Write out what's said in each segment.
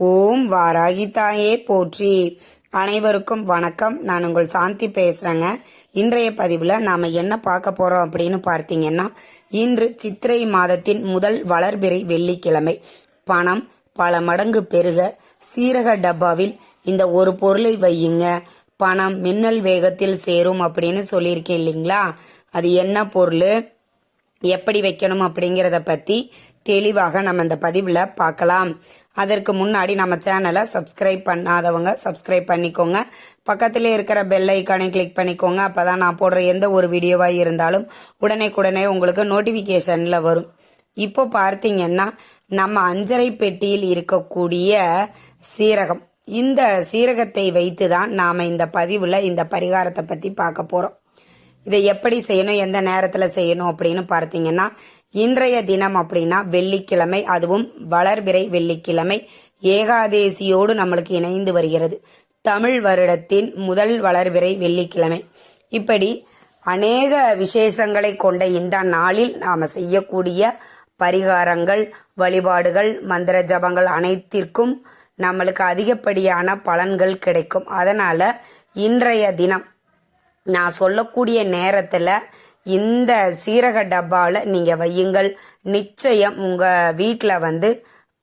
ஓம் வாராகி தாயே போற்றி. அனைவருக்கும் வணக்கம். நான் உங்கள் சாந்தி பேசுகிறேங்க இன்றைய பதிவில் நாம் என்ன பார்க்க போகிறோம் அப்படின்னு பார்த்தீங்கன்னா இன்று சித்திரை மாதத்தின் முதல் வளர்பிறை வெள்ளிக்கிழமை. பணம் பல மடங்கு பெருக சீரக டப்பாவில் இந்த ஒரு பொருளை வையுங்க. பணம் மின்னல் வேகத்தில் சேரும் அப்படின்னு சொல்லியிருக்கேன் இல்லைங்களா? அது என்ன பொருள்? எப்படி வைக்கணும் அப்படிங்கிறத பற்றி தெளிவாக நம்ம இந்த பதிவில் பார்க்கலாம். அதற்கு முன்னாடி நம்ம சேனலை சப்ஸ்கிரைப் பண்ணாதவங்க சப்ஸ்கிரைப் பண்ணிக்கோங்க. பக்கத்திலே இருக்கிற பெல் ஐக்கானை கிளிக் பண்ணிக்கோங்க. அப்பதான் நான் போடுற எந்த ஒரு வீடியோவாக இருந்தாலும் உடனே உங்களுக்கு நோட்டிஃபிகேஷனில் வரும். இப்போ பார்த்தீங்கன்னா நம்ம அஞ்சரை பெட்டியில் இருக்கக்கூடிய சீரகம். இந்த சீரகத்தை வைத்து தான் நாம் இந்த பதிவில் இந்த பரிகாரத்தை பற்றி பார்க்க போகிறோம் இதை எப்படி செய்யணும் எந்த நேரத்தில் செய்யணும் அப்படின்னு பார்த்தீங்கன்னா இன்றைய தினம் அப்படின்னா வெள்ளிக்கிழமை அதுவும் வளர்பிறை வெள்ளிக்கிழமை. ஏகாதேசியோடு நம்மளுக்கு இணைந்து வருகிறது. தமிழ் வருடத்தின் முதல் வளர்பிறை வெள்ளிக்கிழமை. இப்படி அநேக விசேஷங்களை கொண்ட இந்த நாளில் நாம் செய்யக்கூடிய பரிகாரங்கள் வழிபாடுகள் மந்திர ஜபங்கள் அனைத்திற்கும் நம்மளுக்கு அதிகப்படியான பலன்கள் கிடைக்கும். அதனால இன்றைய தினம் நான் சொல்லக்கூடிய நேரத்தில் இந்த சீரக டப்பாவில் நீங்கள் வையுங்கள். நிச்சயம் உங்கள் வீட்டில் வந்து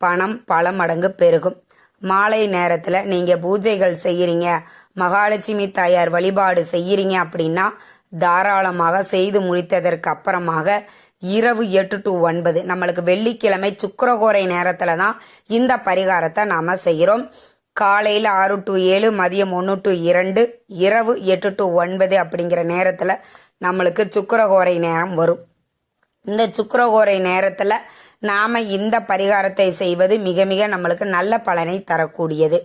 பணம் பல மடங்கு பெருகும். மாலை நேரத்தில் நீங்கள் பூஜைகள் செய்கிறீங்க மகாலட்சுமி தாயார் வழிபாடு செய்கிறீங்க அப்படின்னா தாராளமாக செய்து முடித்ததற்கு அப்புறமாக இரவு எட்டு டு ஒன்பது. நம்மளுக்கு வெள்ளிக்கிழமை சுக்கரகோரை நேரத்தில் தான் இந்த பரிகாரத்தை நாம் செய்கிறோம் காலையில் ஆறு டு ஏழு மதியம் ஒன்று டு இரண்டு இரவு எட்டு டு ஒன்பது அப்படிங்கிற நேரத்தில் நம்மளுக்கு சுக்கரகோரை நேரம் வரும். இந்த சுக்கரகோரை நேரத்தில் நாம் இந்த பரிகாரத்தை செய்வது மிக மிக நம்மளுக்கு நல்ல பலனை தரக்கூடியது.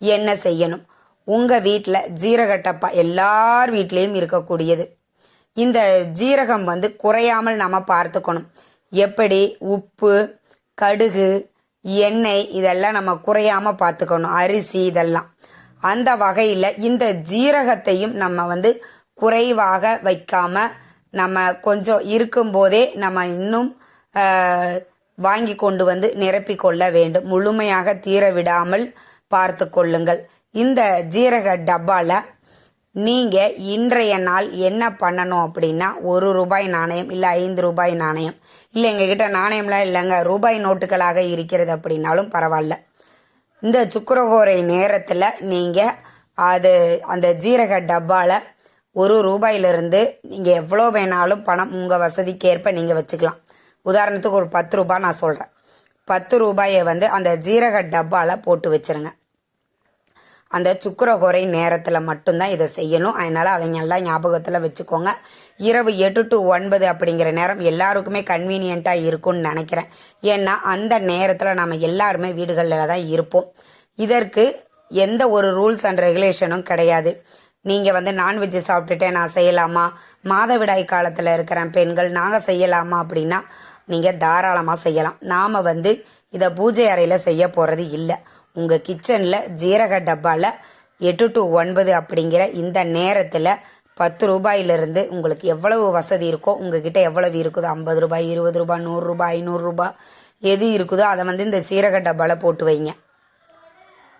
என்ன செய்யணும்? உங்கள் வீட்டில் ஜீரகட்டப்பா எல்லார் வீட்லேயும் இருக்கக்கூடியது. இந்த ஜீரகம் வந்து குறையாமல் நம்ம பார்த்துக்கணும். எப்படி? உப்பு கடுகு எண்ணெய் இதெல்லாம் நம்ம குறையாம பார்த்துக்கணும். அரிசி இதெல்லாம். அந்த வகையில் இந்த ஜீரகத்தையும் நம்ம வந்து குறைவாக வைக்காம நம்ம கொஞ்சம் இருக்கும்போதே நம்ம இன்னும் வாங்கி கொண்டு வந்து நிரப்பி கொள்ள வேண்டும். முழுமையாக தீர விடாமல் பார்த்து கொள்ளுங்கள். இந்த ஜீரக டப்பாவில் நீங்கள் இன்றைய நாள் என்ன பண்ணணும் அப்படின்னா ஒரு ரூபாய் நாணயம் இல்லை ஐந்து ரூபாய் நாணயம். இல்லை எங்ககிட்ட நாணயம்லாம் இல்லைங்க. ரூபாய் நோட்டுகளாக இருக்கிறது அப்படின்னாலும் பரவாயில்ல. இந்த சுக்கரகோரை நேரத்தில் நீங்கள் அது அந்த ஜீரக டப்பாவில் ஒரு ரூபாயிலிருந்து நீங்கள் எவ்வளோ வேணாலும் பணம் உங்கள் வசதிக்கேற்ப நீங்கள் வச்சுக்கலாம். உதாரணத்துக்கு ஒரு பத்து ரூபாய் நான் சொல்கிறேன் பத்து ரூபாயை வந்து அந்த ஜீரக டப்பாவில் போட்டு வச்சுருங்க. அந்த சுக்கரகுறை நேரத்தில் மட்டும்தான் இதை செய்யணும். அதனால் அதை நல்லா ஞாபகத்தில் வச்சுக்கோங்க. இரவு எட்டு டு ஒன்பது அப்படிங்கிற நேரம் எல்லாருக்குமே கன்வீனியண்ட்டாக இருக்கும்னு நினைக்கிறேன். ஏன்னா அந்த நேரத்தில் நம்ம எல்லாருமே வீடுகளில் தான் இருப்போம். இதற்கு எந்த ஒரு ரூல்ஸ் அண்ட் ரெகுலேஷனும் கிடையாது. நீங்கள் வந்து நான்வெஜ் சாப்பிட்டுட்டே நான் செய்யலாமா? மாதவிடாய் காலத்தில் இருக்கிற பெண்கள் நாங்கள் செய்யலாமா அப்படின்னா நீங்கள் தாராளமாக செய்யலாம். நாம் வந்து இதை பூஜை அறையில் செய்ய போகிறது இல்லை. உங்கள் கிச்சனில் ஜீரக டப்பாவில் எட்டு டு ஒன்பது அப்படிங்கிற இந்த நேரத்தில் பத்து ரூபாயிலிருந்து உங்களுக்கு எவ்வளவு வசதி இருக்கோ உங்ககிட்ட எவ்வளவு இருக்குதோ ஐம்பது ரூபாய் இருபது ரூபாய் நூறுரூபா ஐநூறுரூபா எது இருக்குதோ அதை வந்து இந்த சீரக டப்பாவில் போட்டு வைங்க.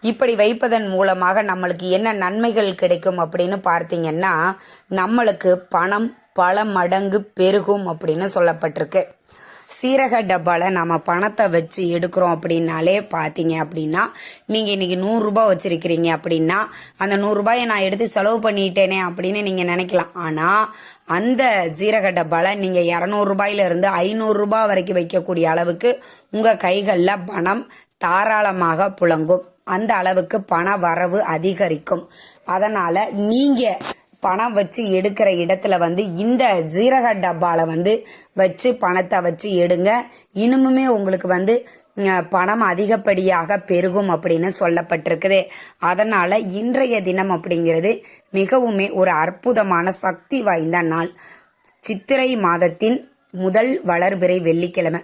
இப்படி வைப்பதன் மூலமாக நம்மளுக்கு என்ன நன்மைகள் கிடைக்கும் அப்படின்னு பார்த்தீங்கன்னா நம்மளுக்கு பணம் பல மடங்கு பெருகும் அப்படின்னு சொல்லப்பட்டிருக்கு. சீரக டப்பாவில் நம்ம பணத்தை வச்சு எடுக்கிறோம் அப்படின்னாலே பார்த்தீங்க அப்படின்னா நீங்கள் இன்றைக்கி நூறுரூபா வச்சுருக்கிறீங்க அப்படின்னா அந்த நூறுரூபாயை நான் எடுத்து செலவு பண்ணிட்டேனே அப்படின்னு நீங்கள் நினைக்கலாம். ஆனால் அந்த ஜீரக டப்பாவில் நீங்கள் இரநூறுபாயிலிருந்து ஐநூறுரூபா வரைக்கும் வைக்கக்கூடிய அளவுக்கு உங்கள் கைகளில் பணம் தாராளமாக புழங்கும். அந்த அளவுக்கு பண வரவு அதிகரிக்கும். அதனால் நீங்கள் பணம் வச்சு எடுக்கிற இடத்துல வந்து இந்த ஜீரக டப்பால வந்து வச்சு பணத்தை வச்சு எடுங்க. இன்னுமுமே உங்களுக்கு வந்து பணம் அதிகப்படியாக பெருகும் அப்படின்னு சொல்லப்பட்டிருக்குது. அதனால இன்றைய தினம் அப்படிங்கிறது மிகவுமே ஒரு அற்புதமான சக்தி வாய்ந்த நாள். சித்திரை மாதத்தின் முதல் வளர்பிறை வெள்ளிக்கிழமை.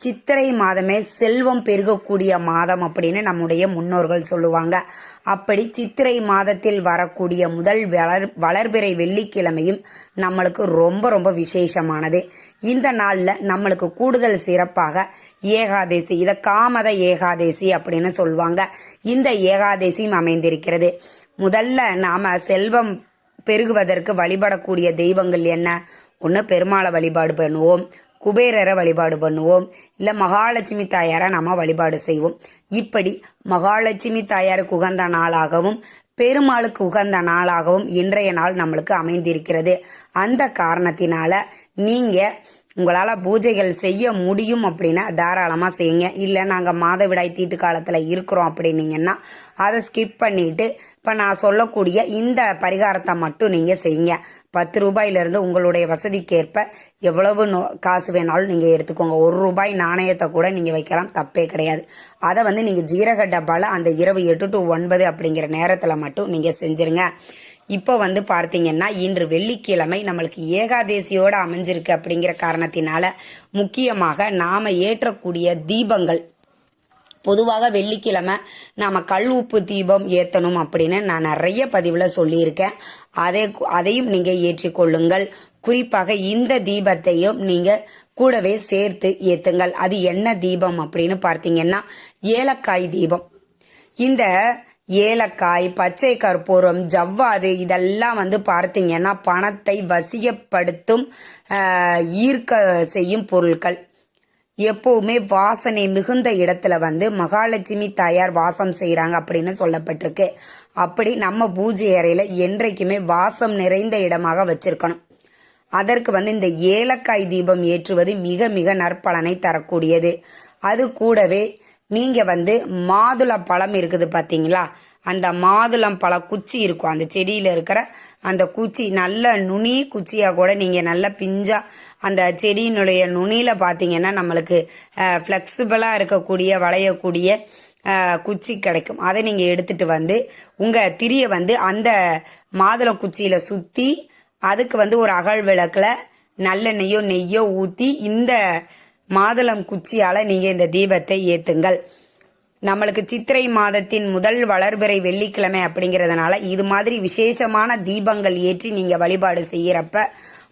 சித்திரை மாதமே செல்வம் பெருகக்கூடிய மாதம் அப்படின்னு நம்முடைய முன்னோர்கள் சொல்லுவாங்க. அப்படி சித்திரை மாதத்தில் வரக்கூடிய முதல் வளர் வளர்பிறை வெள்ளிக்கிழமையும் நம்மளுக்கு ரொம்ப ரொம்ப விசேஷமானது. இந்த நாளில் நம்மளுக்கு கூடுதல் சிறப்பாக ஏகாதேசி இதை காமத ஏகாதேசி அப்படின்னு சொல்லுவாங்க. இந்த ஏகாதேசியும் அமைந்திருக்கிறது. முதல்ல நாம் செல்வம் பெருகுவதற்கு வழிபடக்கூடிய தெய்வங்கள் என்ன? ஒன்று பெருமாளை வழிபாடு பண்ணுவோம். குபேரரை வழிபாடு பண்ணுவோம். இல்லை மகாலட்சுமி தாயாரை நாம் வழிபாடு செய்வோம். இப்படி மகாலட்சுமி தாயாருக்கு உகந்த நாளாகவும் பெருமாளுக்கு உகந்த நாளாகவும் இன்றைய நாள் நம்மளுக்கு அமைந்திருக்கிறது. அந்த காரணத்தினால நீங்கள் உங்களால் பூஜைகள் செய்ய முடியும் அப்படின்னா தாராளமாக செய்யுங்க. இல்லை நாங்கள் மாதவிடாய் தீட்டு காலத்தில் இருக்கிறோம் அப்படின்னீங்கன்னா அதை ஸ்கிப் பண்ணிவிட்டு இப்போ நான் சொல்லக்கூடிய இந்த பரிகாரத்தை மட்டும் நீங்கள் செய்யுங்க. பத்து ரூபாயிலிருந்து உங்களுடைய வசதிக்கேற்ப எவ்வளவு நோ காசு வேணாலும் நீங்கள் எடுத்துக்கோங்க. ஒரு ரூபாய் நாணயத்தை கூட நீங்கள் வைக்கலாம் தப்பே கிடையாது. அதை வந்து நீங்கள் ஜீரக டப்பாவில் அந்த இரவு எட்டு டு ஒன்பது அப்படிங்கிற நேரத்தில் மட்டும் நீங்கள் செஞ்சுருங்க. இப்போ வந்து பார்த்தீங்கன்னா இன்று வெள்ளிக்கிழமை நம்மளுக்கு ஏகாதேசியோடு அமைஞ்சிருக்கு அப்படிங்கிற காரணத்தினால முக்கியமாக நாம் ஏற்றக்கூடிய தீபங்கள். பொதுவாக வெள்ளிக்கிழமை நாம் கல் உப்பு தீபம் ஏற்றணும் அப்படின்னு நான் நிறைய பதிவில் சொல்லியிருக்கேன். அதை அதையும் நீங்கள் ஏற்றிக்கொள்ளுங்கள். குறிப்பாக இந்த தீபத்தையும் நீங்கள் கூடவே சேர்த்து ஏற்றுங்கள் அது என்ன தீபம் அப்படின்னு பார்த்தீங்கன்னா ஏலக்காய் தீபம். இந்த ஏலக்காய் பச்சை கற்பூரம் ஜவ்வாது இதெல்லாம் வந்து பார்த்தீங்கன்னா பணத்தை வசியப்படுத்தும் ஈர்க்க செய்யும் பொருட்கள். எப்போவுமே வாசனை மிகுந்த இடத்துல வந்து மகாலட்சுமி தாயார் வாசம் செய்கிறாங்க அப்படின்னு சொல்லப்பட்டிருக்கு. அப்படி நம்ம பூஜை அறையில் என்றைக்குமே வாசம் நிறைந்த இடமாக வச்சிருக்கணும். அதற்கு வந்து இந்த ஏலக்காய் தீபம் ஏற்றுவது மிக மிக நற்பலனை தரக்கூடியது. அது கூடவே நீங்க வந்து மாதுள பழம் இருக்குது பாத்தீங்களா? அந்த மாதுளம் பழ குச்சி இருக்கும். அந்த செடியில இருக்கிற அந்த குச்சி நல்ல நுனி குச்சியா கூட நீங்க நல்ல பிஞ்சா அந்த செடியினுடைய நுனியில பாத்தீங்கன்னா நம்மளுக்கு ஃபிளெக்சிபிளா இருக்கக்கூடிய வளையக்கூடிய குச்சி கிடைக்கும். அதை நீங்க எடுத்துட்டு வந்து உங்க திரிய வந்து அந்த மாதுளம் குச்சியில சுத்தி அதுக்கு வந்து ஒரு அகல் விளக்குல நல்லெண்ணெய்யோ நெய்யோ ஊத்தி இந்த மாதுளம் குச்சியால நீங்க இந்த தீபத்தை ஏத்துங்கள். நம்மளுக்கு சித்திரை மாதத்தின் முதல் வளர்பிறை வெள்ளிக்கிழமை அப்படிங்கிறதுனால இது மாதிரி விசேஷமான தீபங்கள் ஏற்றி நீங்க வழிபாடு செய்யறப்ப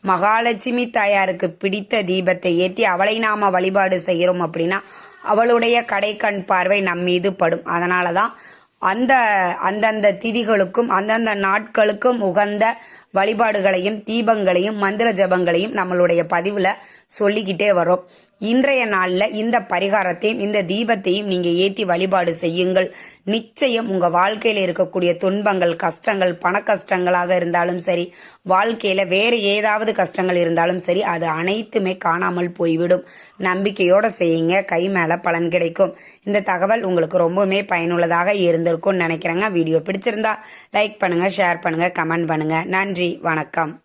மகாலட்சுமி தாயாருக்கு பிடித்த தீபத்தை ஏற்றி அவளை நாம வழிபாடு செய்கிறோம் அப்படின்னா அவளுடைய கடைக்கண் பார்வை நம் மீது படும். அதனாலதான் அந்த அந்தந்த திதிகளுக்கும் அந்தந்த நாட்களுக்கும் உகந்த வழிபாடுகளையும் தீபங்களையும் மந்திர ஜபங்களையும் நம்மளுடைய பதிவுல சொல்லிக்கிட்டே வரோம் இன்றைய நாள்ல இந்த பரிகாரத்தையும் இந்த தீபத்தையும் நீங்க ஏத்தி வழிபாடு செய்யுங்கள். நிச்சயம் உங்க வாழ்க்கையில இருக்கக்கூடிய துன்பங்கள் கஷ்டங்கள் பண கஷ்டங்களாக இருந்தாலும் சரி வாழ்க்கையில வேற ஏதாவது கஷ்டங்கள் இருந்தாலும் சரி அது அனைத்துமே காணாமல் போய்விடும். நம்பிக்கையோட செய்யுங்க கை மேல பலன் கிடைக்கும். இந்த தகவல் உங்களுக்கு ரொம்பவுமே பயனுள்ளதாக இருந்திருக்கும்னு நினைக்கிறேங்க. வீடியோ பிடிச்சிருந்தா லைக் பண்ணுங்க ஷேர் பண்ணுங்க கமெண்ட் பண்ணுங்க. நன்றி வணக்கம்.